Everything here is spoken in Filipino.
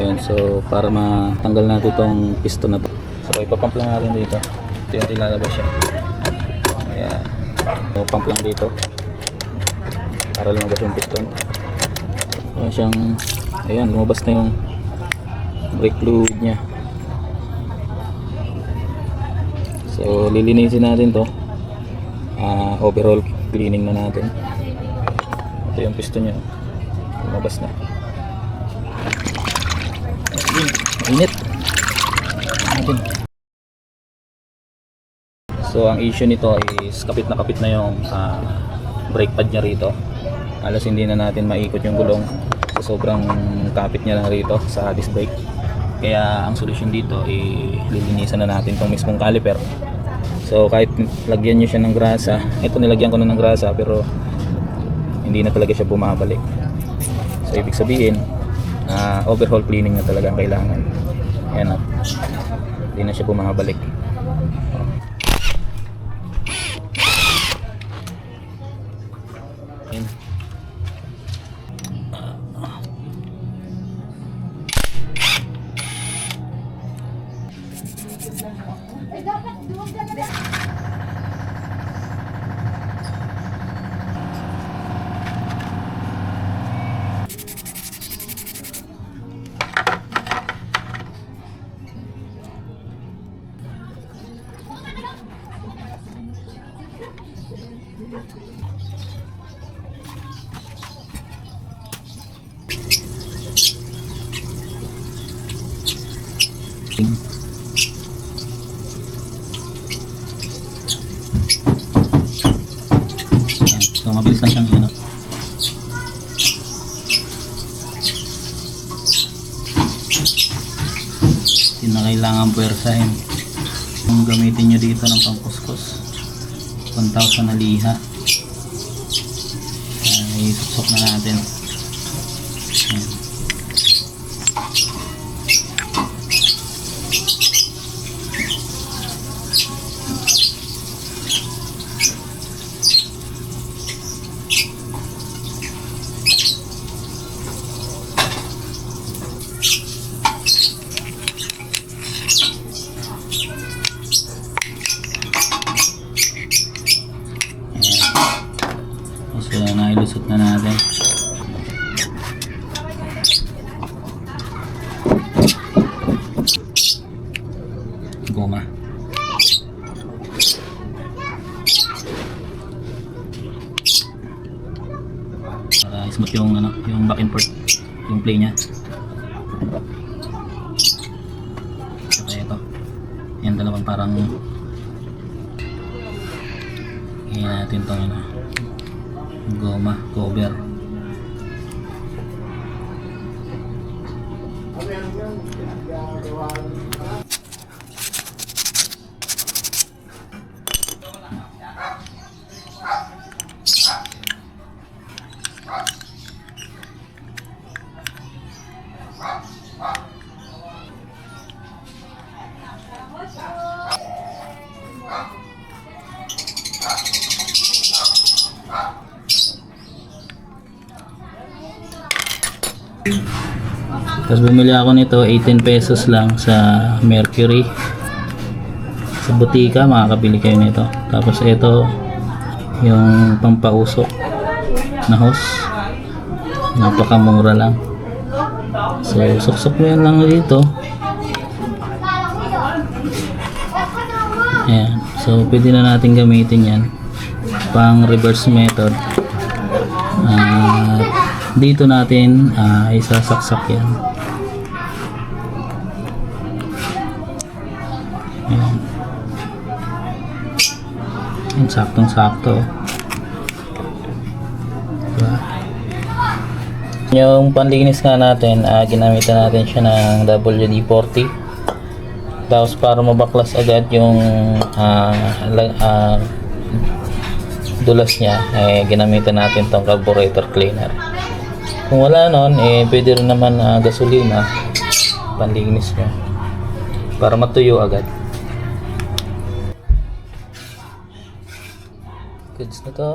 Ayan, so para matanggal natin itong piston na to. So ipapump lang natin dito. Ito yung ilalabas siya. Ayan. So pump lang dito. Para lumabas yung piston. Ayan siyang, ayan, lumabas na yung brake fluid niya. So lilinisin natin to. Ah, overall cleaning na natin. Ito yung piston niya. Lumabas na. Init. Natin. So ang issue nito is kapit na kapit na yung ah, brake pad niya rito. Alas hindi na natin maikot yung gulong sa sobrang kapit niya lang rito sa disc brake. Kaya ang solusyon dito ay lilinisan na natin tong mismong caliper. So kahit lagyan niyo siya ng grasa, ito nilagyan ko na ng grasa pero hindi na talaga siya bumabalik. So ibig sabihin, ah, overhaul cleaning na talaga ang kailangan. Ayan o. Hindi na siya bumabalik. Ayan. Ayan. So mabilis lang siyang ano. Hindi na kailangan puwersahin. Kung gamitin nyo dito ng pangkuskus, 1,000 na liha. Ay, susok na natin. Ayan. So, nailusot na natin. Goma. Para smooth yung ano, yung back and forth, yung play niya. Saka ito. Yan dalawang parang Hingin natin itong ano, goma, cover. Tapos bumili ako nito 18 pesos lang sa Mercury. Sa butika makakabili kayo nito. Tapos ito yung pampausok na hose. Napakamura lang. So suksok mo yan lang dito. Ayan. So pwede na natin gamitin yan pang reverse method. At dito natin ah, isasaksak yan. Ayan. Ayan, saktong-sakto. Diba? Yung panlinis nga natin, ah, ginamitan natin siya ng WD-40. Tapos para mabaklas agad yung la- ah, dulas niya, eh, ginamitan natin tong carburetor cleaner. Kung wala nun, eh, pwede rin naman na gasolina, panlinis niya. Para matuyo agad. Goods na to.